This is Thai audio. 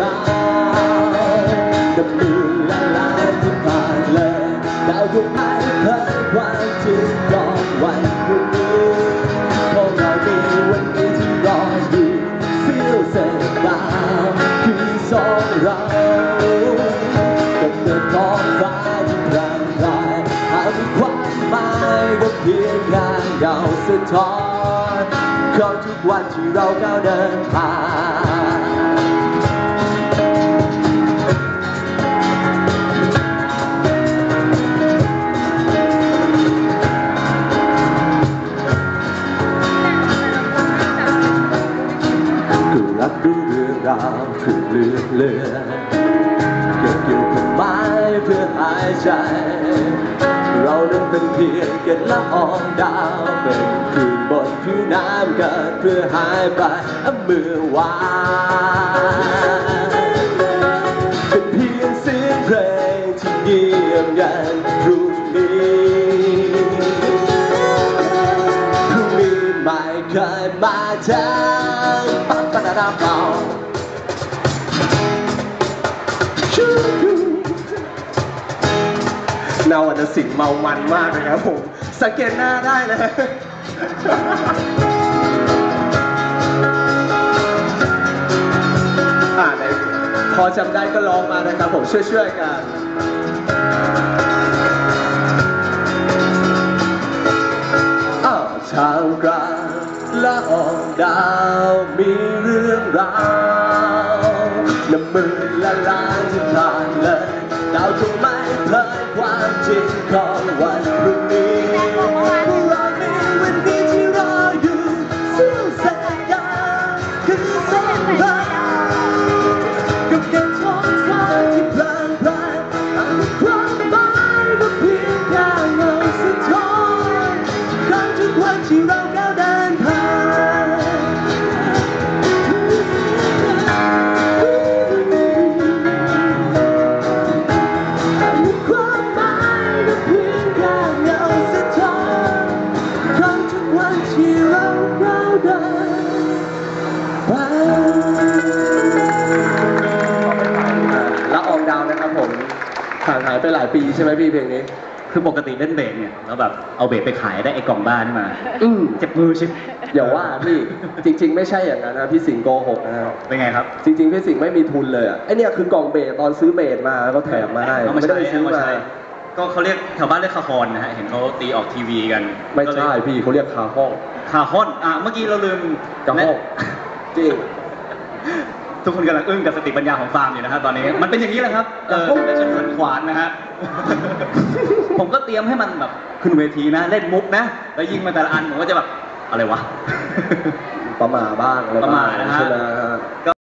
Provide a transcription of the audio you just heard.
ราวดำเนินลายที่ผ่านเลยดาวดวงไหนเพื่อนวันพรุ่งนี้พวกเรามีวันนี้ที่รออยู่ Feel safe now คือสองเรากับเดินท้องฟ้าที่พรางพรายหากมีความหมายก็เพียงงานเงาสะท้อนของทุกวันที่เราก้าวเดินผ่าน ดูเรื่องราวถูกเลือนเลือนเก็บเกี่ยวกับไม้เพื่อหายใจ เรานั้นเป็นเพียงเกล็ดละอองดาวเป็นคืนบนผิวน้ำกันเพื่อหายไปเมื่อวานเป็นเพียงเสียงเพลงที่เงียบงันพรุ่งนี้พรุ่งนี้ไม่เคยมาถึงปังปะดาดาเป่าชูชูเนาวันสิงเมามันมากเลยครับผม สังเกตหน้าได้นะอ่าไหนพอจำได้ก็ลองมานะครับผมช่วยๆกันอ้าวชาวกลางละอองดาวมีเรือ ราวน้ำมือละลายที่ผ่านเลยดาวจะไม่เผยความจริงของวันพรุ่งนี้เรามีวันนี้ที่รออยู่สู้แสงดาคือแสงดาวกับเดินท้องฟ้าที่พลางพลายอาจมีความหมายก็เพียงแค่เงาสะท้อนของทุกวันที่เราก้าวเดิน ห่างหายไปหลายปีใช่ไหมพี่เพลงนี้ คือปกติเล่นเบสเนี่ยแล้วแบบเอาเบสไปขายได้ไอ้กล่องบ้านมา อืมเจ็บมือชิบอย่าว่าพี่จริง ๆ ไม่ใช่อย่างนั้นนะพี่สิงห์โกหกนะครับเป็นไงครับ จริง ๆ พี่สิงห์ไม่มีทุนเลยอะไอเนี่ยคือกล่องเบสตอนซื้อเบสมาเขาแถมมาให้เอามาไม่ใช้ได้ไปซื้อเอามามา ใช้ก็เขาเรียกแถวบ้านเรียกคาฮอนนะฮะ เห็นเขาตีออกทีวีกันไม่ก็เลยใช่พี่เขาเรียกคาห้องคาฮอน อะ เมื่อกี้เราลืมกระห้องจริง ทุกคนกำลังอึ้งกับสติปัญญาของฟาร์มอยู่นะครับตอนนี้ มันเป็นอย่างนี้แหละครับ เออไม่ใช่สันขวานนะฮะ ผมก็เตรียมให้มันแบบขึ้นเวทีนะ เล่นมุกนะ แล้วยิงมาแต่ละอันผมก็จะแบบ อะไรวะ ประมาบ้างอะไรประมาทนะฮะใช่ไหมฮะ